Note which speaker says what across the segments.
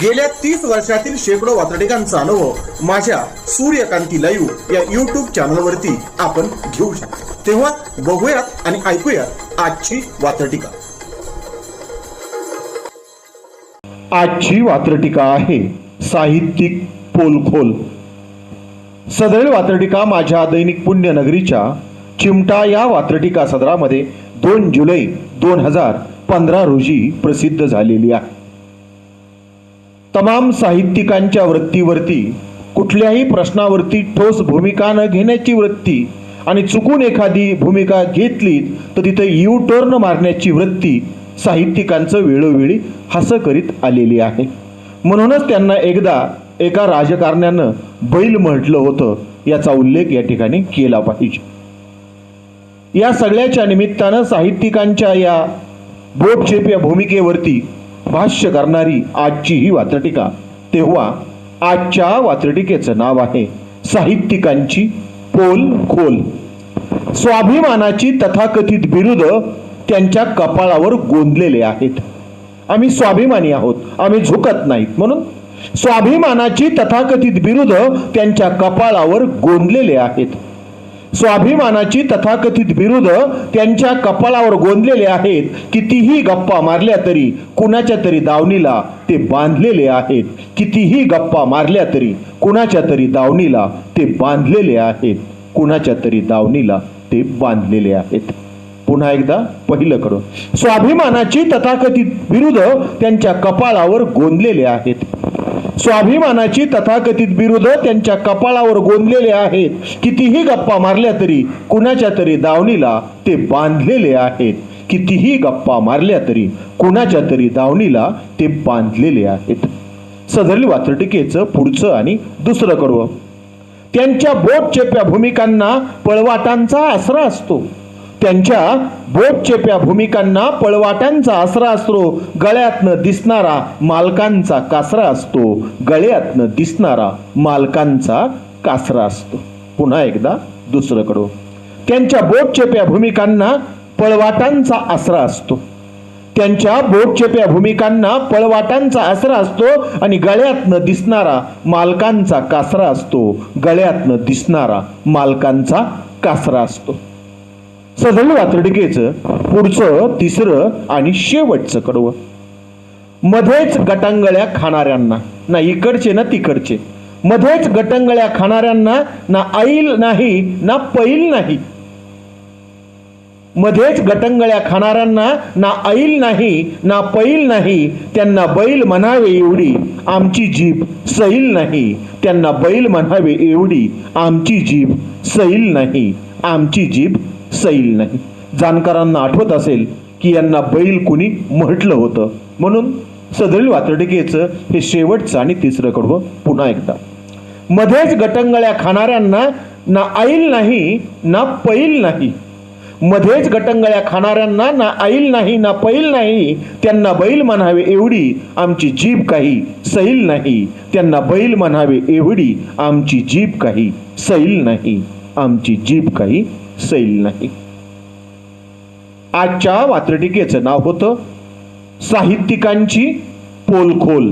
Speaker 1: गेल्या तीस वर्षातील शेकडो वातडिकांचा अनुभव माझ्या सूर्यकांती लाईव्ह या युट्यूब चॅनलवरती आपण घेऊ शकतो. तेव्हा बघूयात आणि ऐकूयात आजची वातडिका
Speaker 2: आजची वात्रटिका आहे साहित्यिक पोलखोल. सदैव वात्रटिका माझ्या दैनिक पुण्यनगरीच्या चिमटा या वात्रटिका सदरामध्ये दोन जुलै दोन हजार पंधरा रोजी प्रसिद्ध झालेली आहे. तमाम साहित्यिकांच्या वृत्तीवरती कुठल्याही प्रश्नावरती ठोस भूमिका न घेण्याची वृत्ती आणि चुकून एखादी भूमिका घेतली तर तिथे यू टर्न मारण्याची वृत्ती साहित्यिकांचं वेळोवेळी हसं करीत आलेली आहे. म्हणूनच त्यांना एकदा एका राजकारण्यानं बैल म्हटलं होतं याचा उल्लेख या ठिकाणी केला पाहिजे. या सगळ्याच्या निमित्तानं साहित्यिकांच्या या बोटचेप या भूमिकेवरती भाष्य करणारी आजची ही वात्रटिका तेव्हा आजच्या वात्रटिकेचं नाव आहे साहित्यिकांची पोल खोल. स्वाभिमानाची तथाकथित बिरुद त्यांच्या कपाळावर गोंदलेले आहेत. आम्ही स्वाभिमानी आहोत. आम्ही झुकत नाहीत. म्हणून स्वाभिमानाची तथाकथित बिरुद त्यांच्या कपाळावर गोंदलेले आहेत. स्वाभिमानाची तथाकथित विरुद्ध त्यांच्या कपाळावर गोंदलेले आहेत कितीही गप्पा मारल्या तरी कुणाच्या तरी दावणीला ते बांधलेले आहेत. कितीही गप्पा मारल्या तरी कुणाच्या तरी दावणीला ते बांधलेले आहेत. कुणाच्या तरी दावणीला ते बांधलेले आहेत. पुन्हा एकदा पहिलं कडून स्वाभिमानाची तथाकथित विरुद्ध त्यांच्या कपाळावर गोंदलेले आहेत. स्वाभिमानाची तथाकथित विरोध त्यांच्या कपाळावर गोंदलेले आहेत. कितीही गप्पा मारल्या तरी कुणाच्या तरी दावणीला ते बांधलेले आहेत. कितीही गप्पा मारल्या तरी कुणाच्या तरी दावणीला ते बांधलेले आहेत. सदरली वात्रटिकेचं पुढचं आणि दुसरं कडवं. त्यांच्या बोटचेप्या भूमिकांना पळवाटांचा आसरा असतो. त्यांच्या बोटचेप्या भूमिकांना पळवाट्यांचा आसरा असतो. गळ्यातनं दिसणारा मालकांचा कासरा असतो. गळ्यातनं दिसणारा मालकांचा कासरा असतो. पुन्हा एकदा दुसरं त्यांच्या बोटचेप्या भूमिकांना पळवाटांचा आसरा असतो. त्यांच्या बोटचेप्या भूमिकांना पळवाटांचा आसरा असतो आणि गळ्यातनं दिसणारा मालकांचा कासरा असतो. गळ्यातनं दिसणारा मालकांचा कासरा असतो. सदल वातडकेचं पुढचं तिसरं आणि शेवटचं कडवं. मध्येच गटांगळ्या खाणाऱ्यांना ना इकडचे ना तिकडचे. मध्येच गटंगळ्या खाणाऱ्यांना ना ऐल नाही ना पैल नाही. मध्येच गटंगळ्या खाणाऱ्यांना ना ऐल नाही ना पैल नाही त्यांना बैल म्हणावे एवढी आमची जीभ सैल नाही. त्यांना बैल म्हणावे एवढी आमची जीभ सैल नाही आमची जीभ सैल नाही. जाणकारांना आठवत असेल की यांना बैल कुणी म्हटलं होतं. म्हणून सदरील वातडिकेचं हे शेवटचं आणि तिसरं कडवं पुन्हा एकदा. मध्येच गटंगळ्या खाणाऱ्यांना ना ऐल नाही ना पैल नाही. मध्येच गटंगळ्या खाणाऱ्यांना ना आईल नाही ना पैल नाही. त्यांना बैल म्हणावे एवढी आमची जीभ काही सैल नाही. त्यांना बैल म्हणावे एवढी आमची जीभ काही सैल नाही. आमची जीभ काही सैल नाही आजच्या वात्रटिकेचं नाव होतं साहित्यिकांची पोलखोल.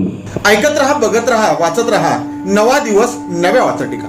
Speaker 1: ऐकत राहा बघत रहा वाचत रहा. नवा दिवस नव्या वाचटिका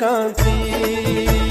Speaker 3: कांती